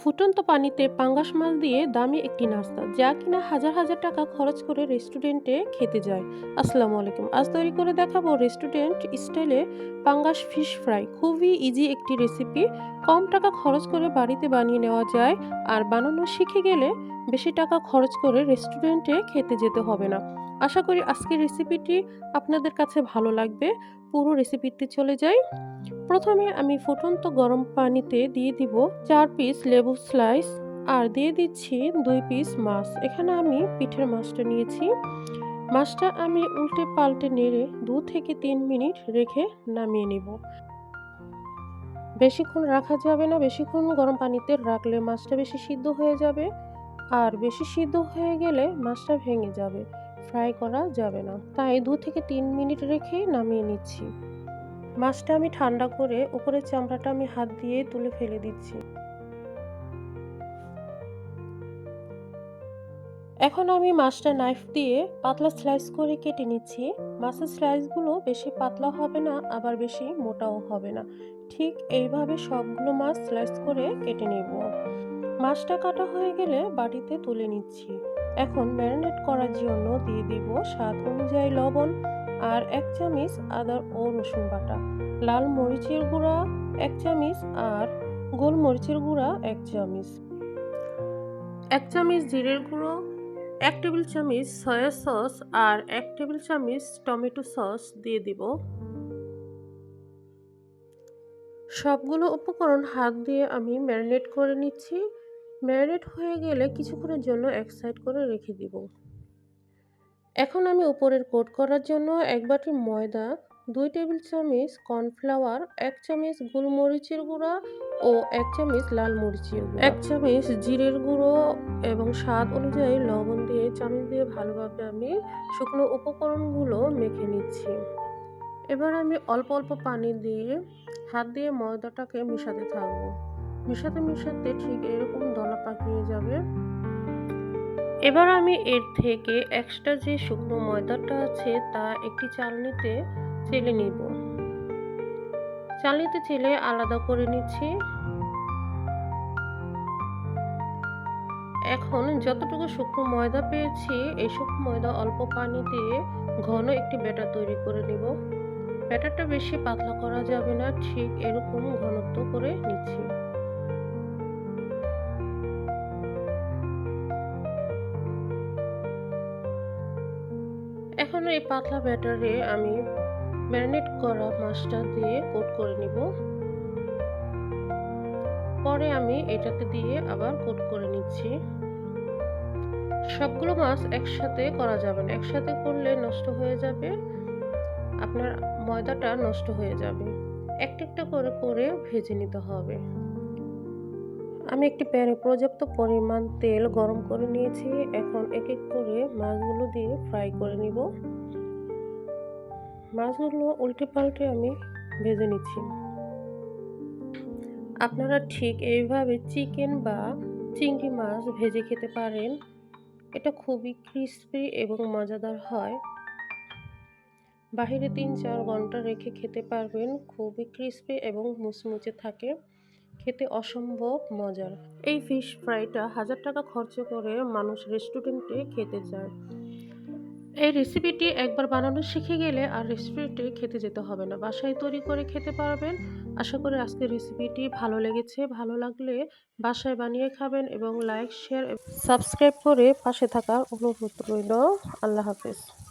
ফুটন্ত পানিতে পাঙ্গাস মাছ দিয়ে দামি একটি নাস্তা, যা কিনা হাজার হাজার টাকা খরচ করে রেস্টুরেন্টে খেতে যায়। আসসালামু আলাইকুম। আজ তৈরি করে দেখাবো রেস্টুরেন্ট স্টাইলে পাঙ্গাস ফিশ ফ্রাই। খুবই ইজি একটি রেসিপি কম টাকা খরচ করে বাড়িতে বানিয়ে নেওয়া যায়, আর বানানো শিখে গেলে বেশি টাকা খরচ করে রেস্টুরেন্টে খেতে যেতে হবে না। আশা করি আজকের রেসিপিটি আপনাদের কাছে ভালো লাগবে। পুরো রেসিপিতে চলে যাই প্রথমে আমি ফুটন্ত গরম পানিতে দিয়ে দিব চার পিস লেবু স্লাইস আর দিয়ে দিচ্ছি দুই পিস মাছ। এখানে আমি পিঠের মাছটা নিয়েছি। মাছটা আমি উল্টে পাল্টে নেড়ে দু থেকে তিন মিনিট রেখে নামিয়ে নিব। বেশিক্ষণ রাখা যাবে না, বেশিক্ষণ গরম পানিতে রাখলে মাছটা বেশি সিদ্ধ হয়ে যাবে। আর বেশি সিদ্ধ হয়ে গেলে মাছটা ভেঙে যাবে। ফ্রাই করা যাবে না। তাই দু থেকে তিন মিনিট রেখে নামিয়ে নিচ্ছি। মাছটা আমি ঠান্ডা করে উপরের চামড়াটা আমি হাত দিয়ে তুলে ফেলে দিচ্ছি। এখন আমি মাছটা নাইফ দিয়ে পাতলা স্লাইস করে কেটে নিচ্ছি। মাছের স্লাইসগুলো বেশি পাতলা হবে না, আবার বেশি মোটাও হবে না। ঠিক এইভাবে সবগুলো মাছ স্লাইস করে কেটে নেব। মাছটা কাটা হয়ে গেলে বাটিতে তুলে নিচ্ছি। এখন ম্যারিনেট করার জন্য দিয়ে দিব স্বাদ অনুযায়ী লবণ আর এক চামচ আদা ও রসুন বাটা, লাল মরিচের গুঁড়া এক চামচ আর গোলমরিচের গুঁড়া এক চামচ। এক চামচ জিরের গুঁড়ো, এক টেবিল চামচ সয়া সস আর এক টেবিল চামচ টমেটো সস দিয়ে দিব। সবগুলো উপকরণ হাত দিয়ে আমি ম্যারিনেট করে নিচ্ছি। ম্যারিনেট হয়ে গেলে কিছুক্ষণের জন্য এক সাইড করে রেখে দিব। এখন আমি উপরের কোট করার জন্য এক বাটি ময়দা, দুই টেবিল চামচ কর্নফ্লাওয়ার, এক চামচ গোলমরিচের গুঁড়া ও এক চামচ লাল মরিচের গুঁড়া। এক চামচ জিরের গুঁড়ো এবং স্বাদ অনুযায়ী লবণ দিয়ে চামচ দিয়ে ভালোভাবে আমি শুকনো উপকরণগুলো মেখে নিচ্ছি। এবার আমি অল্প অল্প পানি দিয়ে হাত দিয়ে ময়দাটাকে মিশাতে থাকব। মিশাতে মিশাতে ঠিক এরকম দলা পাকিয়ে যাবে। এবার আমি এর থেকে এক্সট্রা যে শুকনো ময়দাটা আছে, তা একটি চালনিতে চেলে নিব। চালনিতে চেলে আলাদা করে নিচ্ছি। এখন যতটুকু শুকনো ময়দা পেয়েছি, এই শুকনো ময়দা অল্প পানি দিয়ে ঘন একটি ব্যাটার তৈরি করে নিব। ব্যাটারটা বেশি পাতলা করা যাবে না, ঠিক এরকম ঘনত্ব করে নিচ্ছি। এখন এই পাতলা ব্যাটারে আমি ম্যারিনেট করা মাছটা দিয়ে কোট করে নিব। পরে আমি এটাতে দিয়ে আবার কোট করে নিচ্ছি। সবগুলো মাছ একসাথে করা যাবে না, একসাথে করলে নষ্ট হয়ে যাবে, আপনার ময়দাটা নষ্ট হয়ে যাবে। একটা একটা করে করে ভেজে নিতে হবে। আমি একটি প্যানে পর্যাপ্ত পরিমাণ তেল গরম করে নিয়েছি। এখন এক এক করে মাছগুলো দিয়ে ফ্রাই করে নিব। মাছগুলো উল্টে পাল্টে আমি ভেজে নিচ্ছি। আপনারা ঠিক এইভাবে চিকেন বা চিংড়ি মাছ ভেজে খেতে পারেন। এটা খুবই ক্রিস্পি এবং মজাদার হয়। বাহিরে তিন চার ঘণ্টা রেখে খেতে পারবেন। খুবই ক্রিস্পি এবং মুচমুচে থাকে। খেতে অসম্ভব মজার। এই ফিশ ফ্রাইটা হাজার টাকা খরচ করে মানুষ রেস্টুরেন্টে খেতে যায় এই রেসিপিটি একবার বানানো শিখে গেলে আর রেস্টুরেন্টে খেতে যেতে হবে না। বাসায় তৈরি করে খেতে পারবেন। আশা করি আজকের রেসিপিটি ভালো লেগেছে। ভালো লাগলে বাসায় বানিয়ে খাবেন এবং লাইক শেয়ার সাবস্ক্রাইব করে পাশে থাকার অনুরোধ রইল। আল্লাহ হাফেজ।